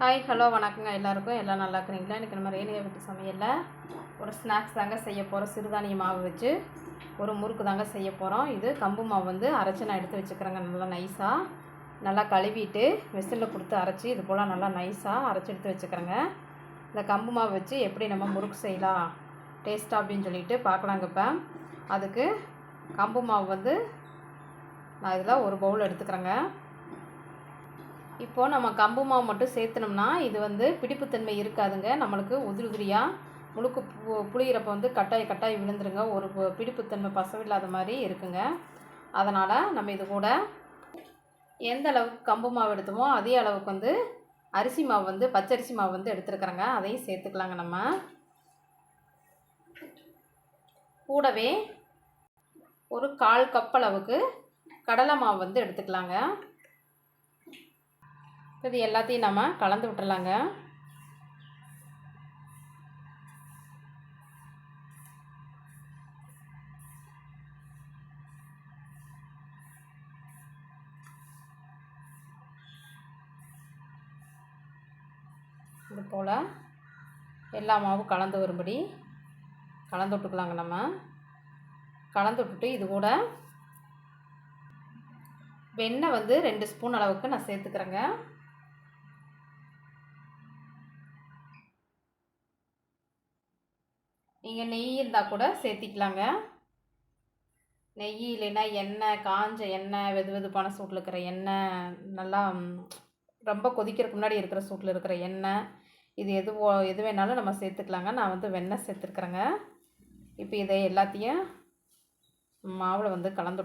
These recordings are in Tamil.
ஹாய் ஹலோ வணக்கங்க. எல்லாருக்கும் எல்லாம் நல்லா இருக்கிறீங்களா? இன்றைக்கி நம்ம ரேணிகா வீட்டு சமையலில் ஒரு ஸ்நாக்ஸ் தாங்க செய்ய போகிறோம் சிறுதானிய மாவு வச்சு ஒரு முறுக்கு தாங்க செய்ய போகிறோம் இது கம்பு மாவு வந்து அரைச்சி நான் எடுத்து வச்சுக்கிறேங்க. நல்லா நைஸாக நல்லா கழுவிட்டு மிஷினில் கொடுத்து அரைச்சி இது போல் நல்லா நைஸாக அரைச்சி எடுத்து வச்சுக்கிறேங்க. இந்த கம்பு மாவு வச்சு எப்படி நம்ம முறுக்கு செய்யலாம் டேஸ்ட்டாக அப்படின்னு சொல்லிட்டு பார்க்கலாங்க இப்போ. அதுக்கு கம்பு மாவு வந்து நான் இதில் ஒரு பவுல் எடுத்துக்கிறேங்க. இப்போது நம்ம கம்பு மாவு மட்டும் சேர்த்துனோம்னா இது வந்து பிடிப்புத்தன்மை இருக்காதுங்க. நம்மளுக்கு உதிரி உதிரியாக முழுக்கு பு புளியிறப்ப வந்து கட்டாய் கட்டாய் விழுந்துருங்க. ஒரு பிடிப்புத்தன்மை பசவில்லாத மாதிரி இருக்குங்க. அதனால் நம்ம இது கூட எந்த அளவுக்கு கம்பு மாவு எடுத்தோமோ அதே அளவுக்கு வந்து அரிசி மாவு வந்து பச்சரிசி மாவு வந்து எடுத்துருக்குறேங்க. அதையும் சேர்த்துக்கலாங்க நம்ம. கூடவே ஒரு கால் கப் அளவுக்கு கடலை மாவு வந்து எடுத்துக்கலாங்க. இது எல்லாத்தையும் நம்ம கலந்து விட்டுறலாங்க. இது போல் எல்லா மாவும் கலந்து வரும்படி கலந்து விட்டுக்கலாங்க நம்ம. கலந்து விட்டுட்டு இது கூட வெண்ணெய் வந்து ரெண்டு ஸ்பூன் அளவுக்கு நான் சேர்த்துக்கிறேங்க. நீங்கள் நெய் இருந்தால் கூட சேர்த்திக்கலாங்க. நெய் இல்லைன்னா எண்ணெய் காஞ்ச எண்ணெய் வெது வெதுப்பான சூட்டில் இருக்கிற எண்ணெய் நல்லா ரொம்ப கொதிக்கிறதுக்கு முன்னாடி இருக்கிற சூட்டில் இருக்கிற எண்ணெய் இது எதுவோ எது வேணாலும் நம்ம சேர்த்துக்கலாங்க. நான் வந்து வெண்ணெய் சேர்த்துருக்குறேங்க. இப்போ இதை எல்லாத்தையும் மாவில் வந்து கலந்து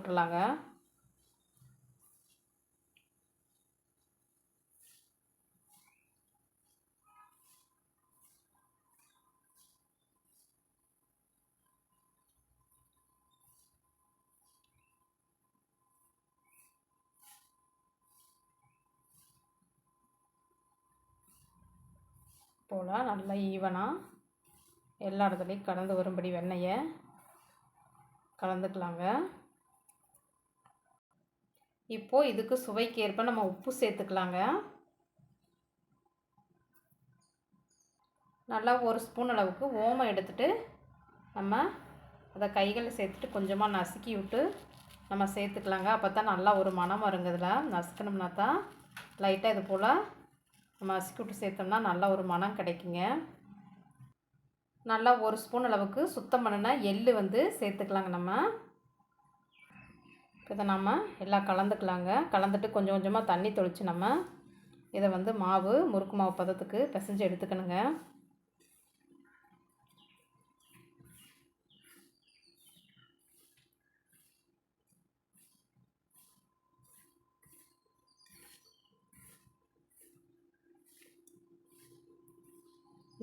போல் நல்லா ஈவனாக எல்லா இடத்துலையும் கலந்து வரும்படி வெண்ணெயை கலந்துக்கலாங்க. இப்போது இதுக்கு சுவைக்கு ஏற்ப நம்ம உப்பு சேர்த்துக்கலாங்க. நல்லா ஒரு ஸ்பூன் அளவுக்கு ஓமம் எடுத்துட்டு நம்ம அதை கைகளில் சேர்த்துட்டு கொஞ்சமாக நசுக்கி விட்டு நம்ம சேர்த்துக்கலாங்க. அப்போ தான் நல்லா ஒரு மனம் வருங்க இதில். நசுக்கணும்னா தான் லைட்டாக இது போல் நம்ம நசுக்கி விட்டு சேர்த்தோம்னா நல்லா ஒரு மணம் கிடைக்குங்க. நல்லா ஒரு ஸ்பூன் அளவுக்கு சுத்தம் பண்ணினா எள் வந்து சேர்த்துக்கலாங்க நம்ம. இதை நம்ம எல்லாம் கலந்துக்கலாங்க. கலந்துட்டு கொஞ்சம் கொஞ்சமாக தண்ணி தெளித்து நம்ம இதை வந்து மாவு முறுக்கு மாவு பதத்துக்கு பிசைஞ்சு எடுத்துக்கணுங்க.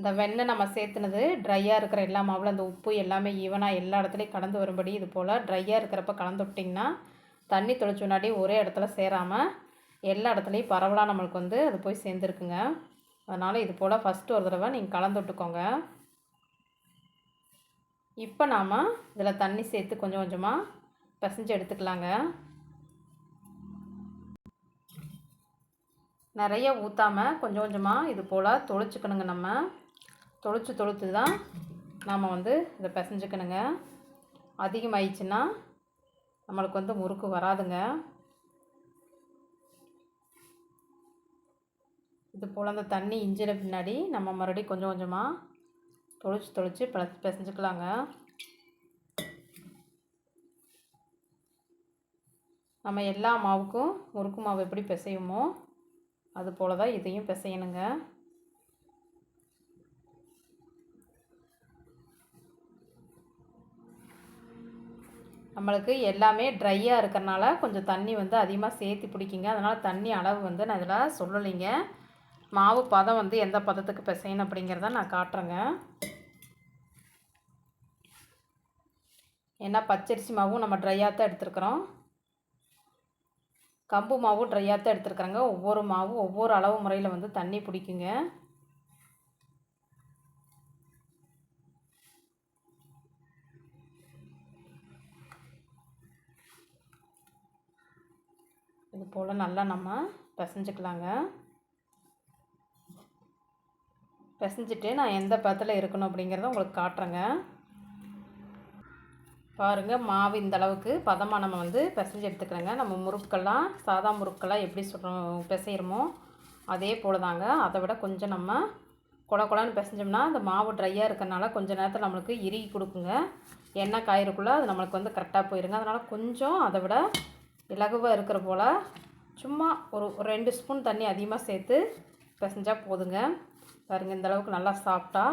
இந்த வெண்ணெய் நம்ம சேர்த்துனது ட்ரையாக இருக்கிற எல்லா மாவில் அந்த உப்பு எல்லாமே ஈவனாக எல்லா இடத்துலையும் கலந்து வரும்படி இது போல் ட்ரையாக இருக்கிறப்ப கலந்து விட்டிங்கன்னா தண்ணி தொளிச்ச முன்னாடி ஒரே இடத்துல சேராமல் எல்லா இடத்துலையும் பரவலாக நம்மளுக்கு வந்து அது போய் சேர்ந்துருக்குங்க. அதனால் இது போல் ஃபஸ்ட்டு ஒரு தடவை நீங்கள் கலந்து விட்டுக்கோங்க. இப்போ நாம் இதில் தண்ணி சேர்த்து கொஞ்சம் கொஞ்சமாக பிசைஞ்சு எடுத்துக்கலாங்க. நிறைய ஊற்றாமல் கொஞ்சம் கொஞ்சமாக இது போல் தொளிச்சுக்கணுங்க நம்ம. தொளிச்சு தொளித்து தான் நாம் வந்து இதை பிசைஞ்சுக்கணுங்க. அதிகமாயிடுச்சுன்னா நம்மளுக்கு வந்து முறுக்கு வராதுங்க. இது போல் அந்த தண்ணி இஞ்சின பின்னாடி நம்ம மறுபடியும் கொஞ்சம் கொஞ்சமாக தொளிச்சு தொளிச்சு பிளஸ் பிசைஞ்சுக்கலாங்க. நம்ம எல்லா மாவுக்கும் முறுக்கு மாவு எப்படி பிசையுமோ அது போல் தான் இதையும் பிசையணுங்க. நம்மளுக்கு எல்லாமே ட்ரையாக இருக்கிறனால கொஞ்சம் தண்ணி வந்து அதிகமாக சேர்த்து பிடிக்குங்க. அதனால் தண்ணி அளவு வந்து நான் இதில் சொல்லலைங்க. மாவு பதம் வந்து எந்த பதத்துக்கு பிசையணும் அப்படிங்கிறத நான் காட்டுறேங்க. ஏன்னா பச்சரிசி மாவும் நம்ம ட்ரையாக தான் எடுத்துருக்குறோம். கம்பு மாவும் ட்ரையாக தான் எடுத்துருக்குறேங்க. ஒவ்வொரு மாவும் ஒவ்வொரு அளவு முறையில் வந்து தண்ணி பிடிக்குங்க இது போல் நல்லா நம்ம பிசைஞ்சிக்கலாங்க. பிசைஞ்சிட்டு நான் எந்த பதத்தில் இருக்கணும் அப்படிங்கிறத உங்களுக்கு காட்டுறேங்க. பாருங்கள் மாவு இந்த அளவுக்கு பதமாக நம்ம வந்து பிசைஞ்சு எடுத்துக்கிறோங்க. நம்ம முறுக்கெல்லாம் சாதா முறுக்கெல்லாம் எப்படி சொல்கிறோம் பிசைகிறோமோ அதே போல் தாங்க அதை விட கொஞ்சம் நம்ம குழ குழன்னு பிசைஞ்சோம்னா அந்த மாவு ட்ரையாக இருக்கிறதுனால கொஞ்சம் நேரத்தில் நம்மளுக்கு இறுகி கொடுக்குங்க. எண்ணெய் காயறக்குள்ளே அது நம்மளுக்கு வந்து கரெக்டாக போயிருங்க. அதனால் கொஞ்சம் அதை விட இலகுவாக இருக்கிற போல் சும்மா ஒரு ரெண்டு ஸ்பூன் தண்ணி அதிகமாக சேர்த்து பிசைஞ்சால் போதுங்க. பாருங்கள் இந்த அளவுக்கு நல்லா சாப்பிட்டா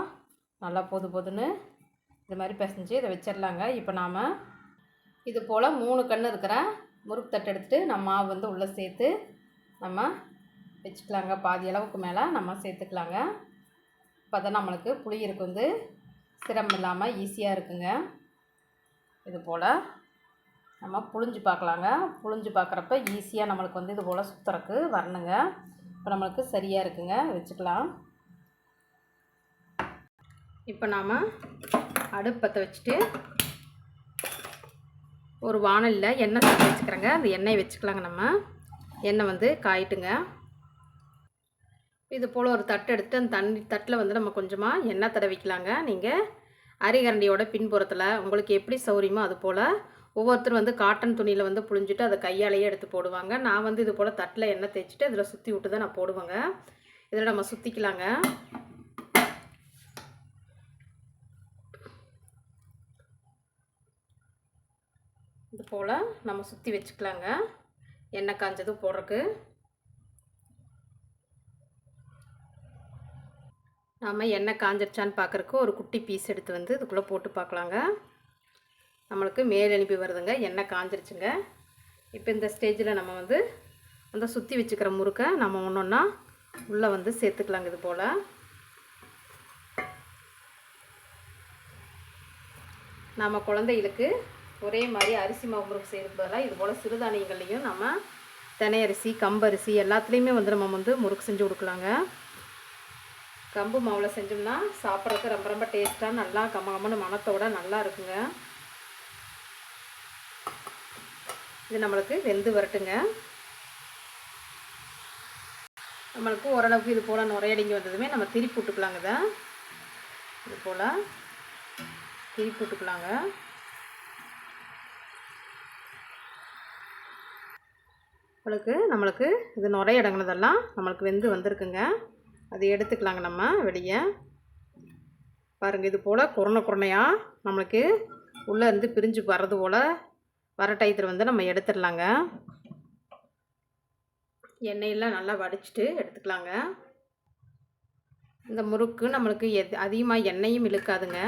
நல்லா போது போதுன்னு இது மாதிரி பிசைஞ்சு இதை வச்சிடலாங்க. இப்போ நாம் இது போல் மூணு கன்று இருக்கிற முறுக்கு தட்டு எடுத்துகிட்டு நம்ம மாவு வந்து உள்ளே சேர்த்து நம்ம வச்சுக்கலாங்க. பாதி அளவுக்கு மேலே நம்ம சேர்த்துக்கலாங்க. இப்போ தான் நம்மளுக்கு புளியருக்கு வந்து சிரமம் இல்லாமல் ஈஸியாக இருக்குங்க. இது போல் நம்ம புழிஞ்சு பார்க்கலாங்க. புழிஞ்சு பார்க்குறப்ப ஈஸியாக நம்மளுக்கு வந்து இது போல் சுற்றுறக்கு வரணுங்க. இப்போ நம்மளுக்கு சரியாக இருக்குங்க. வச்சுக்கலாம். இப்போ நாம் அடுப்பத்தை வச்சுட்டு ஒரு வானலில் எண்ணெய் சேர்த்து வச்சுக்கிறேங்க. அந்த எண்ணெய் வச்சுக்கலாங்க நம்ம. எண்ணெய் வந்து காயிட்டுங்க. இது போல் ஒரு தட்டு எடுத்து அந்த தண்ணி தட்டில் வந்து நம்ம கொஞ்சமாக எண்ணெய் தடவிக்கலாங்க. நீங்கள் அரிகரண்டியோட பின்புறத்தில் உங்களுக்கு எப்படி சௌரியமோ அது போல் ஒவ்வொருத்தரும் வந்து காட்டன் துணியில் வந்து புழிஞ்சிட்டு அதை கையாலேயே எடுத்து போடுவாங்க. நான் வந்து இது போல் தட்டில் எண்ணெய் தேய்ச்சிட்டு இதில் சுற்றி விட்டு தான் நான் போடுவேங்க. இதில் நம்ம சுற்றிக்கலாங்க இது போல் நம்ம சுற்றி வச்சுக்கலாங்க. எண்ணெய் காஞ்சது போடுறக்கு நாம் எண்ணெய் காஞ்சிருச்சான்னு பார்க்குறக்கு ஒரு குட்டி பீஸ் எடுத்து வந்து இதுக்குள்ளே போட்டு பார்க்கலாங்க. நம்மளுக்கு மேல் அனுப்பி வருதுங்க எண்ணெய் காஞ்சிருச்சுங்க. இப்போ இந்த ஸ்டேஜில் நம்ம வந்து அந்த சுற்றி வச்சுக்கிற முறுக்கை நம்ம ஒன்று ஒன்றா உள்ளே வந்து சேர்த்துக்கலாங்க இது போல். நம்ம குழந்தைகளுக்கு ஒரே மாதிரி அரிசி மாவு முறுக்கு செய்கிறது பதிலாக இது போல் சிறுதானியங்கள்லையும் நம்ம தினை அரிசி கம்பரிசி எல்லாத்துலேயுமே வந்து நம்ம வந்து முறுக்கு செஞ்சு கொடுக்கலாங்க. கம்பு மாவில் செஞ்சோம்னா சாப்பிட்றதுக்கு ரொம்ப ரொம்ப டேஸ்ட்டாக நல்லா கம்ம கம்மன்னு மணத்தோட நல்லா இருக்குங்க. இது நம்மளுக்கு வெந்து வரட்டுங்க. நம்மளுக்கு ஓரளவுக்கு இது போல் நுரையடிங்கி வந்ததுமே நம்ம திருப்பி விட்டுக்கலாங்க இதை. இது போல் திருப்பி விட்டுக்கலாங்க நம்மளுக்கு நம்மளுக்கு இது நுரையடங்கினதெல்லாம் நம்மளுக்கு வெந்து வந்திருக்குங்க. அது எடுத்துக்கலாங்க நம்ம வெளியே. பாருங்கள் இது போல் குரணை குரணையாக நம்மளுக்கு உள்ளே இருந்து பிரிஞ்சு வர்றது போல் வர டயத்தில் வந்து நம்ம எடுத்துடலாங்க. எண்ணெயெல்லாம் நல்லா வடிச்சிட்டு எடுத்துக்கலாங்க. இந்த முறுக்கு நம்மளுக்கு எது அதிகமாக எண்ணெயும் இழுக்காதுங்க.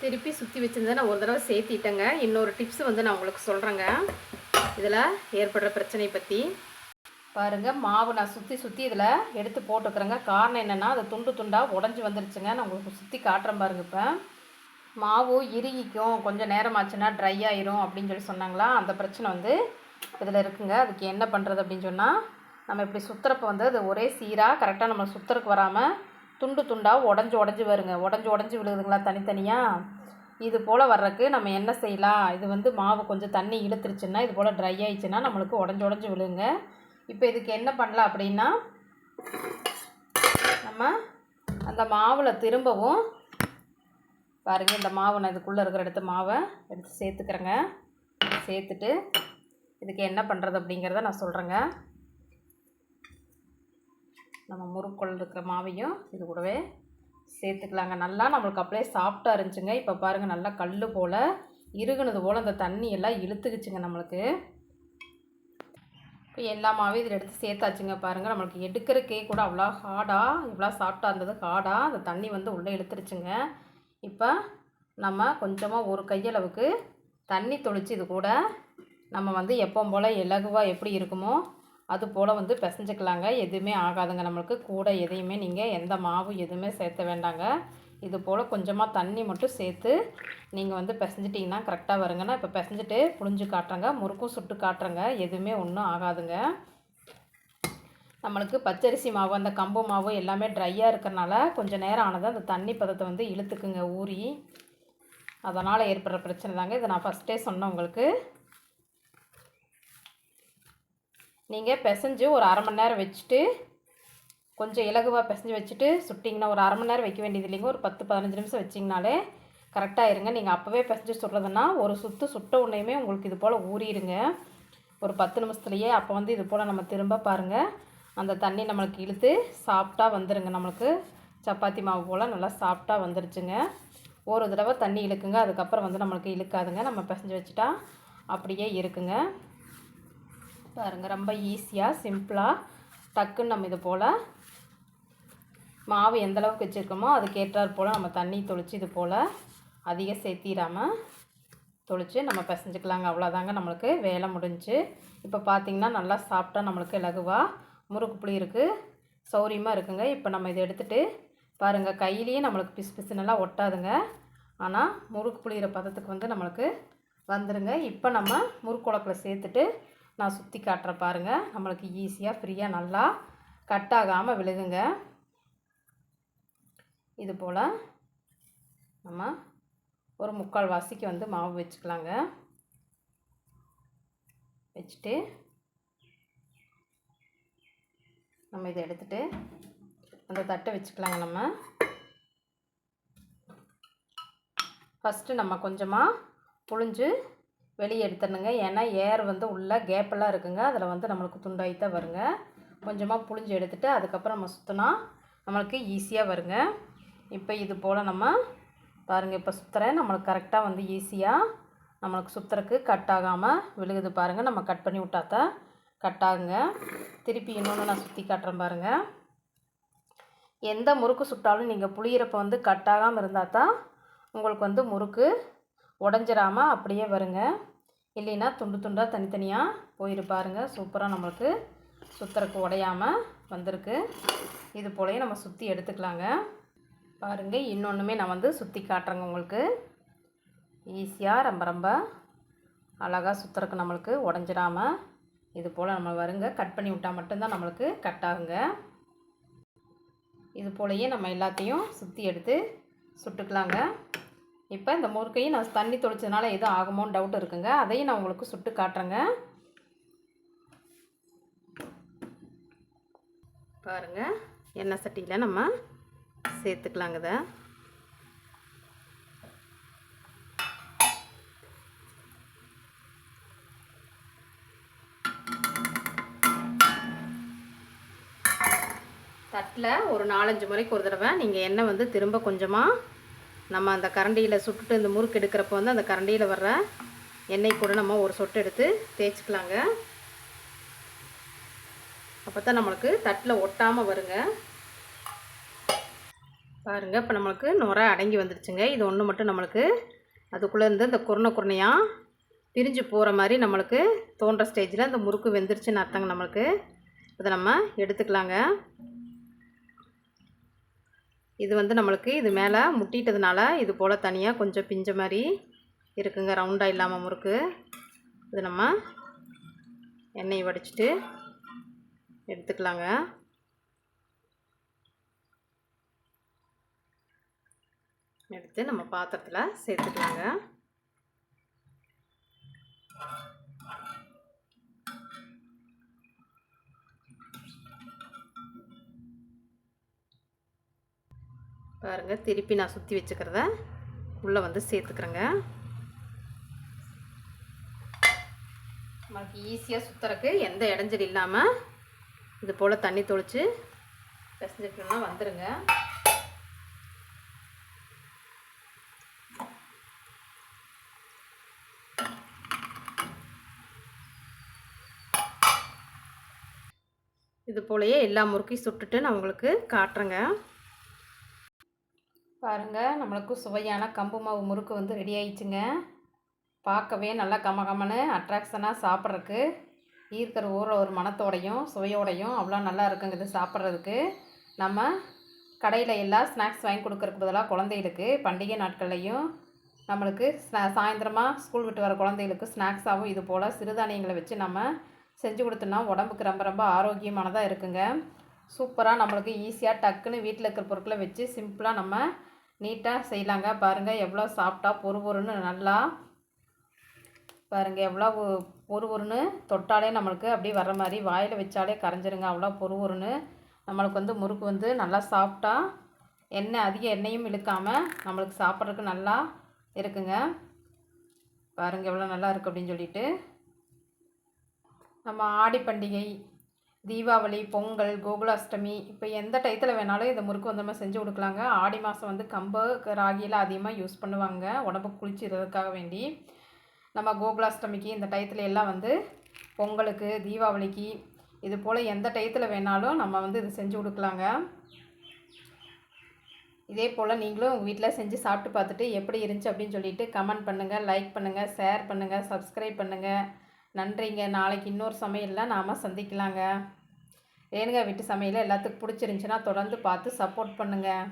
திருப்பி சுற்றி வச்சுருந்தா நான் ஒரு தடவை சேர்த்திட்டேங்க. இன்னொரு டிப்ஸ் வந்து நான் உங்களுக்கு சொல்கிறேங்க இதில் ஏற்படுற பிரச்சனையை பற்றி பாருங்கள் மாவு நான் சுற்றி சுற்றி இதில் எடுத்து போட்டுக்கிறேங்க. காரணம் என்னென்னா அது துண்டு துண்டாக உடஞ்சி வந்துருச்சுங்க. நான் உங்களுக்கு சுற்றி காட்டுறேன் பாருங்கள் இப்போ. மாவு இறுகிக்கும். கொஞ்சம் நேரம் ஆச்சுன்னா ட்ரை ஆயிரும் அப்படின்னு சொல்லி சொன்னாங்களா? அந்த பிரச்சனை வந்து இதில் இருக்குங்க. அதுக்கு என்ன பண்ணுறது அப்படின்னு சொன்னால் நம்ம இப்படி சுற்றுறப்ப வந்து அது ஒரே சீராக கரெக்டாக நம்ம சுற்றுறக்கு வராமல் துண்டு துண்டாக உடஞ்சி உடஞ்சி வருங்க. உடஞ்சி உடஞ்சி விழுகுதுங்களா தனித்தனியாக இது போல் வர்றதுக்கு நம்ம என்ன செய்யலாம்? இது வந்து மாவு கொஞ்சம் தண்ணி இழுத்துருச்சுன்னா இது போல் ட்ரை ஆயிடுச்சுன்னா நம்மளுக்கு உடஞ்சி உடஞ்சி விழுங்க இப்போ இதுக்கு என்ன பண்ணலாம் அப்படின்னா நம்ம அந்த மாவில் திரும்பவும் பாருங்கள் இந்த மாவு நான் இதுக்குள்ளே இருக்கிற இடத்து மாவை எடுத்து சேர்த்துக்கிறேங்க. சேர்த்துட்டு இதுக்கு என்ன பண்ணுறது அப்படிங்கிறத நான் சொல்கிறேங்க நம்ம முறுக்குள் இருக்கிற மாவையும் இது கூடவே சேர்த்துக்கலாங்க. நல்லா நம்மளுக்கு அப்படியே சாஃப்டாக இருந்துச்சுங்க. இப்போ பாருங்கள் நல்லா கல் போல் இருகுனது போல் அந்த தண்ணி எல்லாம் இழுத்துக்குச்சுங்க நம்மளுக்கு. இப்போ எல்லா மாவையும் இதில் எடுத்து சேர்த்தாச்சுங்க பாருங்கள் நம்மளுக்கு எடுக்கிறக்கே கூட அவ்வளோ ஹார்டாக இவ்வளோ சாஃப்டாக இருந்தது ஹார்டாக அந்த தண்ணி வந்து உள்ளே இழுத்துருச்சுங்க. இப்போ நம்ம கொஞ்சமாக ஒரு கையளவுக்கு தண்ணி தொளித்து இது கூட நம்ம வந்து எப்பவும் போல் இலகுவாக எப்படி இருக்குமோ அது போல் வந்து பிசைஞ்சிக்கலாங்க. எதுவுமே ஆகாதுங்க. நம்மளுக்கு கூட எதையுமே நீங்கள் எந்த மாவு எதுவுமே சேர்த்த வேண்டாங்க. இது போல் கொஞ்சமாக தண்ணி மட்டும் சேர்த்து நீங்கள் வந்து பிசைஞ்சிட்டிங்கன்னா கரெக்டாக வருங்கன்னா இப்போ பிசைஞ்சிட்டு புழிஞ்சு காட்டுறேங்க. முறுக்கும் சுட்டு காட்டுறேங்க. எதுவுமே ஒன்றும் ஆகாதுங்க. நம்மளுக்கு பச்சரிசி மாவு அந்த கம்பு மாவு எல்லாமே ட்ரையாக இருக்கிறனால கொஞ்சம் நேரம் ஆனது அந்த தண்ணி பதத்தை வந்து இழுத்துக்குங்க ஊறி. அதனால் ஏற்படுற பிரச்சனை தாங்க. இதை நான் ஃபஸ்ட்டே சொன்னேன் உங்களுக்கு. நீங்கள் பிசைஞ்சு ஒரு அரை மணி நேரம் வச்சுட்டு கொஞ்சம் இலகுவாக பிசைஞ்சு வச்சுட்டு சுட்டிங்கன்னா ஒரு அரை மணி நேரம் வைக்க வேண்டியது இல்லைங்க. ஒரு பத்து பதினஞ்சு நிமிஷம் வச்சிங்கனாலே கரெக்டாக இருங்க. நீங்கள் அப்போவே பிசைஞ்சு சுடுறதுன்னா ஒரு சுற்று சுட்ட உடனேயுமே உங்களுக்கு இது போல் ஊறிடுங்க. ஒரு பத்து நிமிஷத்துலையே அப்போ வந்து இது போல் நம்ம திரும்ப பாருங்கள் அந்த தண்ணி நம்மளுக்கு இழுத்து சாஃப்டாக வந்துடுங்க நம்மளுக்கு சப்பாத்தி மாவு போல் நல்லா சாஃப்டாக வந்துருச்சுங்க. ஒரு தடவை தண்ணி இழுக்குங்க. அதுக்கப்புறம் வந்து நம்மளுக்கு இழுக்காதுங்க. நம்ம பிசைஞ்சு வச்சுட்டா அப்படியே இருக்குங்க. பாருங்கள் ரொம்ப ஈஸியாக சிம்பிளாக டக்குன்னு நம்ம இது போல் மாவு எந்தளவுக்கு வச்சுருக்கோமோ அதுக்கேற்றாற் போல் நம்ம தண்ணி தொளிச்சு இது போல் அதிகம் சேர்த்திடாமல் தொளிச்சு நம்ம பிசைஞ்சுக்கலாங்க. அவ்வளோதாங்க நம்மளுக்கு வேலை முடிஞ்சு. இப்போ பார்த்திங்கன்னா நல்லா சாப்பிட்டா நம்மளுக்கு இலகுவாக முறுக்கு புளி இருக்குது சௌரியமாக இருக்குங்க. இப்போ நம்ம இதை எடுத்துகிட்டு பாருங்கள் கையிலேயே நம்மளுக்கு பிசு பிசு நல்லா ஒட்டாதுங்க. ஆனால் முறுக்கு புளிகிற பதத்துக்கு வந்து நம்மளுக்கு வந்துடுங்க இப்போ நம்ம முறுக்கு சேர்த்துட்டு நான் சுற்றி காட்டுறேன் பாருங்கள் நம்மளுக்கு ஈஸியாக ஃப்ரீயாக நல்லா கட் ஆகாமல் விழுகுங்க. இது போல் நம்ம ஒரு முக்கால் வாசிக்கு வந்து மாவு வச்சுக்கலாங்க. வச்சுட்டு நம்ம இதை எடுத்துகிட்டு அந்த தட்டை வச்சுக்கலாங்க நம்ம. ஃபஸ்ட்டு நம்ம கொஞ்சமாக புழிஞ்சு வெளியே எடுத்துடணுங்க. ஏன்னா ஏர் வந்து உள்ள கேப்பெல்லாம் இருக்குங்க. அதில் வந்து நம்மளுக்கு துண்டாகி தான் வருங்க. கொஞ்சமாக புழிஞ்சு எடுத்துகிட்டு அதுக்கப்புறம் நம்ம சுற்றினா நம்மளுக்கு ஈஸியாக வருங்க. இப்போ இது போல் நம்ம பாருங்கள் இப்போ சுற்றுறேன் நம்மளுக்கு கரெக்டாக வந்து ஈஸியாக நம்மளுக்கு சுற்றுறக்கு கட் ஆகாமல் விழுகுது பாருங்கள் நம்ம கட் பண்ணி விட்டாத்தான் கட் ஆகுங்க திருப்பி இன்னொன்று நான் சுற்றி காட்டுறேன் பாருங்கள் எந்த முறுக்கு சுட்டாலும் நீங்கள் புளியிறப்ப வந்து கட் ஆகாமல் இருந்தால் தான் உங்களுக்கு வந்து முறுக்கு உடஞ்சிராமல் அப்படியே வருங்க. இல்லைன்னா துண்டு துண்டாக தனித்தனியாக போயிரு பாருங்க. சூப்பராக நம்மளுக்கு சுற்றுறக்கு உடையாமல் வந்திருக்கு. இது போலயே நம்ம சுற்றி எடுத்துக்கலாங்க. பாருங்கள் இன்னொன்றுமே நான் வந்து சுற்றி காட்டுறேங்க உங்களுக்கு. ஈஸியாக ரொம்ப ரொம்ப அழகாக சுற்றுறக்கு நம்மளுக்கு உடஞ்சிடாமல் இது போல் நம்ம வருங்க. கட் பண்ணி விட்டால் மட்டும்தான் நம்மளுக்கு கட் ஆகுங்க. இது போலயே நம்ம எல்லாத்தையும் சுற்றி எடுத்து சுட்டுக்கலாங்க. இப்போ இந்த முறுக்கையும் நான் தண்ணி தொளிச்சதுனால எதுவும் ஆகுமோன்னு டவுட் இருக்குங்க. அதையும் நான் உங்களுக்கு சுட்டு காட்டுறேங்க. பாருங்கள் எண்ணெய் சட்டியில் நம்ம சேர்த்துக்கலாங்க இதை. தட்டில் ஒரு நாலஞ்சு முறைக்கு ஒரு தடவை நீங்கள் எண்ணெய் வந்து திரும்ப கொஞ்சமாக நம்ம அந்த கரண்டியில் சுட்டுட்டு இந்த முறுக்கு எடுக்கிறப்போ வந்து அந்த கரண்டியில் வர்ற எண்ணெய் கூட நம்ம ஒரு சொட்டு எடுத்து தேய்ச்சிக்கலாங்க. அப்போ தான் நம்மளுக்கு தட்டில் ஒட்டாமல் வருங்க. பாருங்கள் இப்போ நம்மளுக்கு நுரை அடங்கி வந்துடுச்சுங்க. இது ஒன்று மட்டும் நம்மளுக்கு அதுக்குள்ளே இருந்து இந்த குருணை குருணையாக பிரிஞ்சு போகிற மாதிரி நம்மளுக்கு தோன்ற ஸ்டேஜில் இந்த முறுக்கு வெந்துருச்சுன்னு அர்த்தங்க நம்மளுக்கு. இதை நம்ம எடுத்துக்கலாங்க. இது வந்து நம்மளுக்கு இது மேலே முட்டிட்டதுனால இது போல் தனியாக கொஞ்சம் பிஞ்ச மாதிரி இருக்குங்க. ரவுண்டாக இல்லாமல் முறுக்கு. இது நம்ம எண்ணெய் வடிச்சிட்டு எடுத்துக்கலாங்க. எடுத்து நம்ம பாத்திரத்தில் சேர்த்துக்கலாங்க. பாருங்கள் திருப்பி நான் சுற்றி வச்சுக்கிறத உள்ளே வந்து சேர்த்துக்கிறேங்க. நம்மளுக்கு ஈஸியாக சுற்றுறக்கு எந்த இடைஞ்சல் இல்லாமல் இது போல் தண்ணி தொளித்து பிசைஞ்சிட்டோம்னா வந்துடுங்க இது போலயே எல்லா முறுக்கையும் சுட்டுட்டு நான் உங்களுக்கு காட்டுறேங்க. பாருங்கள் நம்மளுக்கு சுவையான கம்பு மாவு முறுக்கு வந்து ரெடி ஆயிடுச்சுங்க. பார்க்கவே நல்லா கம கமன்னு அட்ராக்ஷனாக சாப்பிட்றதுக்கு. ஈர்க்கிற ஊரில் ஒரு மனத்தோடையும் சுவையோடையும் அவ்வளோ நல்லா இருக்குங்க இது சாப்பிட்றதுக்கு. நம்ம கடையில் எல்லா ஸ்நாக்ஸ் வாங்கி கொடுக்கறதுக்கு பதிலாக குழந்தைகளுக்கு பண்டிகை நாட்கள்லையும் நம்மளுக்கு சாயந்தரமாக ஸ்கூல் விட்டு வர குழந்தைகளுக்கு ஸ்நாக்ஸாகவும் இது போல் சிறுதானியங்களை வச்சு நம்ம செஞ்சு கொடுத்தோம்னா உடம்புக்கு ரொம்ப ரொம்ப ஆரோக்கியமானதாக இருக்குங்க. சூப்பராக நம்மளுக்கு ஈஸியாக டக்குன்னு வீட்டில் இருக்கிற பொருட்களை வச்சு சிம்பிளாக நம்ம நீட்டாக செய்யலாங்க. பாருங்கள் எவ்வளோ சாப்பிட்டா பொறு பொறுன்னு நல்லா பாருங்கள் எவ்வளோ பொறு பொறுன்னு தொட்டாலே நம்மளுக்கு அப்படியே வர மாதிரி வாயில் வச்சாலே கரைஞ்சிருங்க. அவ்வளோ பொறு பொறுன்னு நம்மளுக்கு வந்து முறுக்கு வந்து நல்லா சாஃப்டாக எண்ணெய் அதிக எண்ணெயும் இழுக்காமல் நம்மளுக்கு சாப்பிட்றதுக்கு நல்லா இருக்குங்க. பாருங்கள் எவ்வளோ நல்லா இருக்குது அப்படின்னு சொல்லிட்டு. நம்ம ஆடி பண்டிகை தீபாவளி பொங்கல் கோகுலாஷ்டமி இப்போ எந்த டயத்தில் வேணாலும் இந்த முறுக்கு வந்து நம்ம செஞ்சு கொடுக்கலாங்க. ஆடி மாதம் வந்து கம்பு ராகியெல்லாம் அதிகமாக யூஸ் பண்ணுவாங்க. உடம்பு குளிச்சுறதுக்காக வேண்டி. நம்ம கோகுலாஷ்டமிக்கு இந்த டயத்துல எல்லாம் வந்து பொங்கலுக்கு தீபாவளிக்கு இது போல் எந்த டயத்தில் வேணாலும் நம்ம வந்து இது செஞ்சு கொடுக்கலாங்க. இதே போல் நீங்களும் உங்கள் வீட்டில் செஞ்சு சாப்பிட்டு பார்த்துட்டு எப்படி இருந்துச்சு அப்படின்னு சொல்லிட்டு கமெண்ட் பண்ணுங்கள் லைக் பண்ணுங்கள் ஷேர் பண்ணுங்கள் சப்ஸ்கிரைப் பண்ணுங்கள் நன்றிங்க. நாளைக்கு இன்னொரு சமையலில் நாம் சந்திக்கலாங்க. ரேணுகா வீட்டு சமையல் எல்லாத்துக்கும் பிடிச்சிருந்துச்சின்னா தொடர்ந்து பார்த்து சப்போர்ட் பண்ணுங்கள்